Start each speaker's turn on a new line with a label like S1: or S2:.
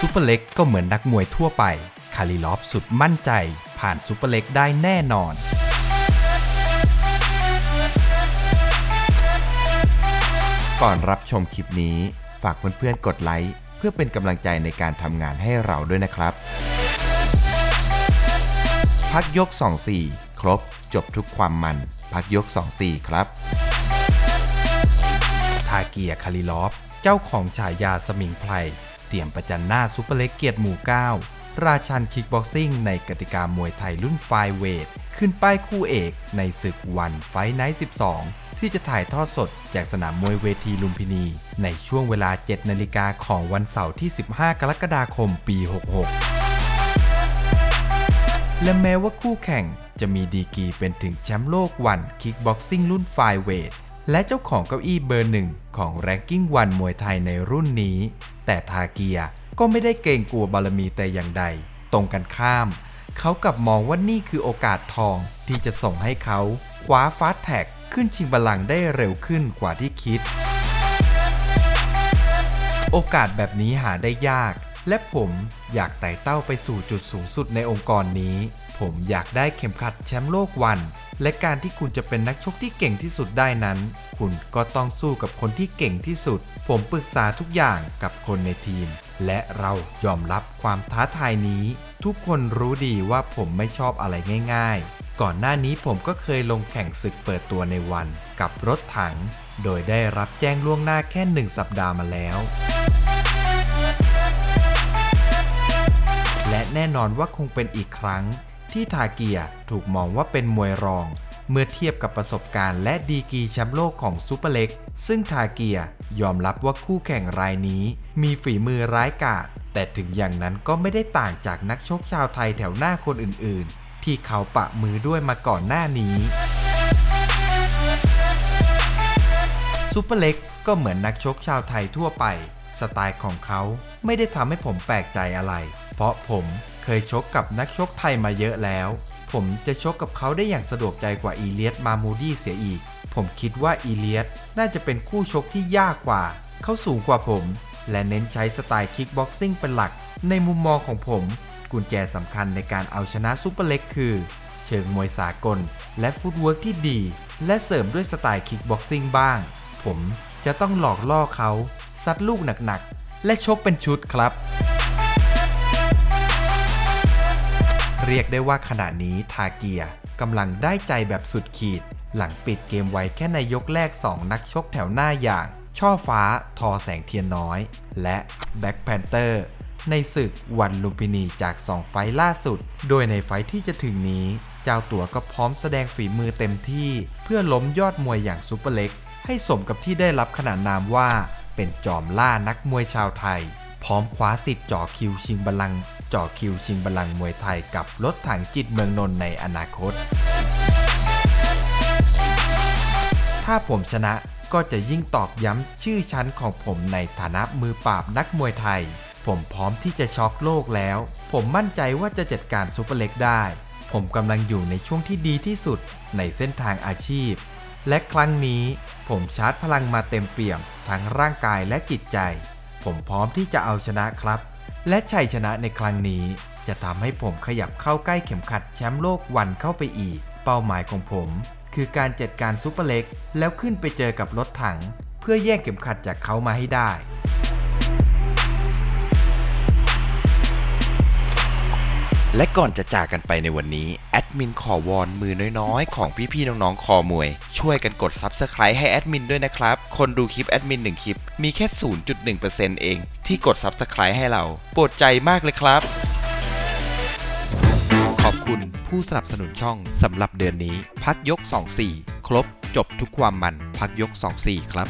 S1: ซูเปอร์เล็กก็เหมือนนักมวยทั่วไป คาริลอฟสุดมั่นใจ ผ่านซูเปอร์เล็กได้แน่นอน ก่อนรับชมคลิปนี้ ฝากเพื่อนๆกดไลค์ เพื่อเป็นกำลังใจในการทำงานให้เราด้วยนะครับ พักยก 2-4 ครบ จบทุกความมัน พักยก 2-4 ครับ ทาเกียคาริลอฟ เจ้าของฉายาสมิงไพร เตรียมประจันหน้าซูเปอร์เล็กเกียรติหมู่ 9 ราชันคิกบ็อกซิ่งในกติกามวยไทยรุ่นไฟเวท ขึ้นป้ายคู่เอกในศึกวันไฟไนท์ 12 ที่จะถ่ายทอดสดจากสนามมวยเวทีลุมพินี ในช่วงเวลา 7 นาฬิกาของวันเสาร์ที่ 15 กรกฎาคม ปี 66และแม้ว่าคู่แข่งจะมีดีกีเป็นถึงแชมป์โลกวันคิกบ็อกซิ่งรุ่นไฟเวทและเจ้าของเก้าอี้เบอร์หนึ่งของแรงกิ้งวันมวยไทยในรุ่นนี้ แต่ทาเกียก็ไม่ได้เกรงกลัวบารมีแต่อย่างใด ตรงกันข้าม เขากลับมองว่านี่คือโอกาสทองที่จะส่งให้เขาคว้าฟาสแท็กขึ้นชิงบัลลังก์ได้เร็วขึ้นกว่าที่คิด โอกาสแบบนี้หาได้ยาก และผมอยากไต่เต้าไปสู่จุดสูงสุดในองค์กรนี้ ผมอยากได้เข็มขัดแชมป์โลกวัน และการที่คุณจะเป็นนักชกที่เก่งที่สุดได้นั้น คุณก็ต้องสู้กับคนที่เก่งที่สุด ผมปรึกษาทุกอย่างกับคนในทีม และเรายอมรับความท้าทายนี้ ทุกคนรู้ดีว่าผมไม่ชอบอะไรง่าย ๆ ก่อนหน้านี้ผมก็เคยลงแข่งศึกเปิดตัวในวันกับรถถัง โดยได้รับแจ้งล่วงหน้าแค่หนึ่งสัปดาห์มาแล้วและแน่นอนว่าคงเป็นอีกครั้ง ที่ทาเกียถูกมองว่าเป็นมวยรอง เมื่อเทียบกับประสบการณ์และดีกรีแชมป์โลกของซูเปอร์เล็ก ซึ่งทาเกียยอมรับว่าคู่แข่งรายนี้ มีฝีมือร้ายกาจแต่ถึงอย่างนั้นก็ไม่ได้ต่างจากนักชกชาวไทยแถวหน้าคนอื่น ๆ ที่เขาปะมือด้วยมาก่อนหน้านี้ซูเปอร์เล็กก็เหมือนนักชกชาวไทยทั่วไป สไตล์ของเขาไม่ได้ทำให้ผมแปลกใจอะไร เพราะผม เคยชกกับนักชกไทยมาเยอะแล้ว ผมจะชกกับเขาได้อย่างสะดวกใจกว่าอีเลียสมามูดี้เสียอีก ผมคิดว่าอีเลียสน่าจะเป็นคู่ชกที่ยากกว่า เขาสูงกว่าผม และเน้นใช้สไตล์คิกบ็อกซิ่งเป็นหลัก ในมุมมองของผม กุญแจสำคัญในการเอาชนะซูเปอร์เล็กคือ เชิงมวยสากล และฟุตเวิร์กที่ดี และเสริมด้วยสไตล์คิกบ็อกซิ่งบ้าง ผมจะต้องหลอกล่อเขาซัดลูกหนักๆและชกเป็นชุดครับ เรียกได้ว่าขณะนี้ทาเกียกำลังได้ใจแบบสุดขีด หลังปิดเกมไว้แค่ในยกแรก 2 นักชกแถวหน้าอย่าง ช่อฟ้าทอแสงเทียนน้อย และแบ็คแพนเตอร์ในศึกวันลุมพินีจาก 2 ไฟล์ล่าสุด โดยในไฟล์ที่จะถึงนี้ เจ้าตัวก็พร้อมแสดงฝีมือเต็มที่ เพื่อล้มยอดมวยอย่างซูเปอร์เล็ก ให้สมกับที่ได้รับขนานนามว่า เป็นจอมล่านักมวยชาวไทย พร้อมคว้าสิทธิ์จ่อคิวชิงบัลลังก์ จ่อคิวชิงบัลลังก์มวยไทยกับรถถังจิตเมืองนนท์ในอนาคต ถ้าผมชนะก็จะยิ่งตอกย้ำชื่อชั้นของผมในฐานะมือปราบนักมวยไทย ผมพร้อมที่จะช็อกโลกแล้ว ผมมั่นใจว่าจะจัดการซูเปอร์เล็กได้ ผมกำลังอยู่ในช่วงที่ดีที่สุดในเส้นทางอาชีพ และครั้งนี้ผมชาร์จพลังมาเต็มเปี่ยมทั้งร่างกายและจิตใจ ผมพร้อมที่จะเอาชนะครับ และชัยชนะในครั้งนี้ จะทำให้ผมขยับเข้าใกล้เข็มขัดแชมป์โลกวันเข้าไปอีก เป้าหมายของผม คือการจัดการซูเปอร์เล็ก แล้วขึ้นไปเจอกับรถถัง เพื่อแย่งเข็มขัดจากเขามาให้ได้
S2: และก่อนจะจากกันไปในวันนี้ แอดมินขอวอนมือน้อยๆ ของพี่ๆน้องๆคอมวย ช่วยกันกด Subscribe ให้แอดมินด้วยนะครับ คนดูคลิปแอดมิน1คลิป มีแค่ 0.1%เอง ที่กด Subscribe ให้เรา โปรดใจมากเลยครับ ขอบคุณผู้สนับสนุนช่องสำหรับเดือนนี้ พักยก 24 ครบจบทุกความมันพักยก 24 ครับ